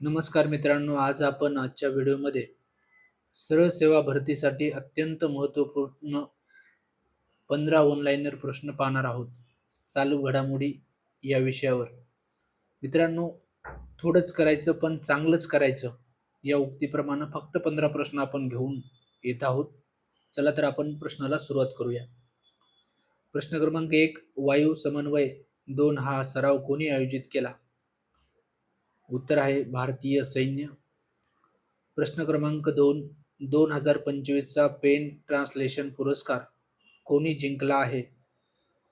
नमस्कार मित्रांनो आज आपण आजच्या व्हिडिओमध्ये सरळ सेवा भरतीसाठी अत्यंत महत्त्वपूर्ण पंधरा ऑनलाईनर प्रश्न पाहणार आहोत. चालू घडामोडी या विषयावर. मित्रांनो थोडंच करायचं पण चांगलंच करायचं या उक्तीप्रमाणे फक्त पंधरा प्रश्न आपण घेऊन येत आहोत. चला तर आपण प्रश्नाला सुरुवात करूया. प्रश्न क्रमांक एक वायू समन्वय दोन हा सराव कोणी आयोजित केला? उत्तर आहे भारतीय सैन्य. प्रश्न क्रमांक दोन दोन हजार पंचवीसचा पेन ट्रान्सलेशन पुरस्कार कोणी जिंकला आहे?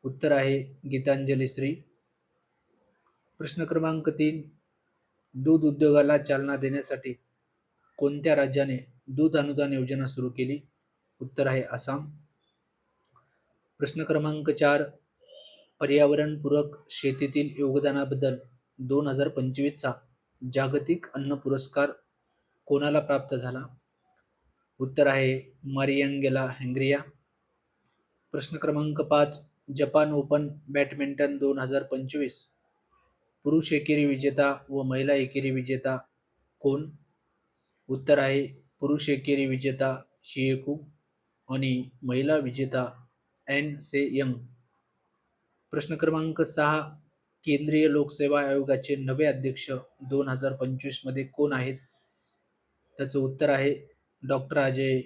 उत्तर आहे गीतांजली श्री. प्रश्न क्रमांक तीन दूध उद्योगाला चालना देण्यासाठी कोणत्या राज्याने दूध अनुदान योजना सुरू केली? उत्तर आहे आसाम. प्रश्न क्रमांक चार पर्यावरणपूरक शेतीतील योगदानाबद्दल दोन हजार पंचवीसचा जागतिक अन्न पुरस्कार कोणाला प्राप्त झाला? उत्तर आहे मारियंगेला हँग्रिया. प्रश्न क्रमांक पाच जपान ओपन बॅडमिंटन दोन हजार पंचवीस. पुरुष एकेरी विजेता व महिला एकेरी विजेता कोण? उत्तर आहे पुरुष एकेरी विजेता शिएकू आणि महिला विजेता एन से यंग. प्रश्न क्रमांक सहा केंद्रीय लोकसेवा आयोगाचे नवे अध्यक्ष दोन हजार पंचवीसमध्ये कोण आहेत? त्याचं उत्तर आहे डॉक्टर अजय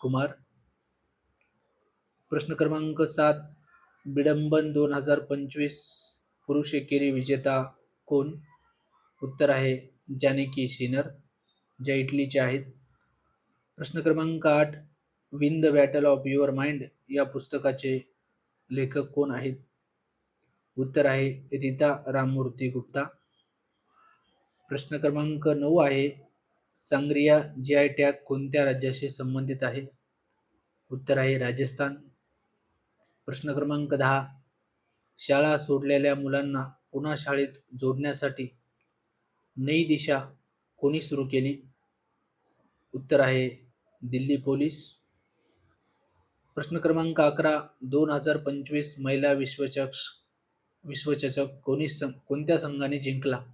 कुमार. प्रश्न क्रमांक सात विडंबन दोन हजार पंचवीस पुरुष एकेरी विजेता कोण? उत्तर आहे जानेकी सिनर ज्या इटलीचे आहेत. प्रश्न क्रमांक आठ win the battle of your mind या पुस्तकाचे लेखक कोण आहेत? उत्तर आहे रीता राममूर्ती गुप्ता. प्रश्न क्रमांक नऊ आहे सांग्रिया जी आय टॅग कोणत्या राज्याशी संबंधित आहे? उत्तर आहे राजस्थान. प्रश्न क्रमांक दहा शाळा सोडलेल्या मुलांना पुन्हा शाळेत जोडण्यासाठी नई दिशा कोणी सुरू केली? उत्तर आहे दिल्ली पोलीस. प्रश्न क्रमांक अकरा दोन हजार पंचवीस महिला विश्वचषक विश्वचषक कोणी संघ कोणत्या संघाने जिंकला?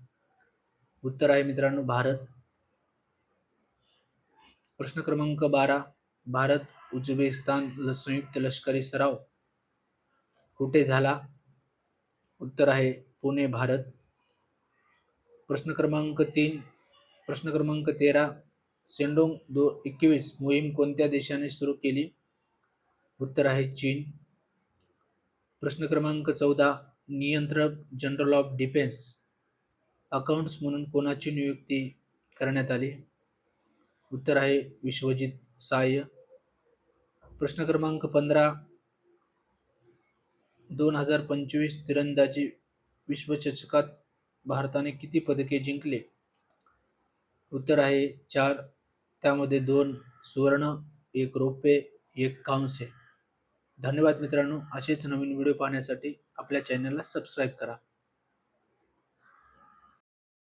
उत्तर आहे मित्रांनो भारत. प्रश्न क्रमांक बारा भारत उझबेकिस्तान ल- संयुक्त लष्करी सराव. कुठे झाला? उत्तर आहे पुणे भारत. प्रश्न क्रमांक तीन प्रश्न क्रमांक तेरा सेंडोंग दो एकवीस मोहीम कोणत्या देशाने सुरू केली? उत्तर आहे चीन. प्रश्न क्रमांक चौदा नियंत्रक जनरल ऑफ डिफेन्स अकाउंट्स म्हणून कोणाची नियुक्ती करण्यात आली? उत्तर आहे विश्वजित साय प्रश्न क्रमांक पंधरा दोन हजार पंचवीस तिरंदाजी विश्वचषकात भारताने किती पदके जिंकले? उत्तर आहे चार त्यामध्ये दोन सुवर्ण एक रौप्य एक कांस्य. धन्यवाद मित्रांनो. असेच नवीन व्हिडिओ पाहण्यासाठी आपल्या चॅनलला सबस्क्राईब करा.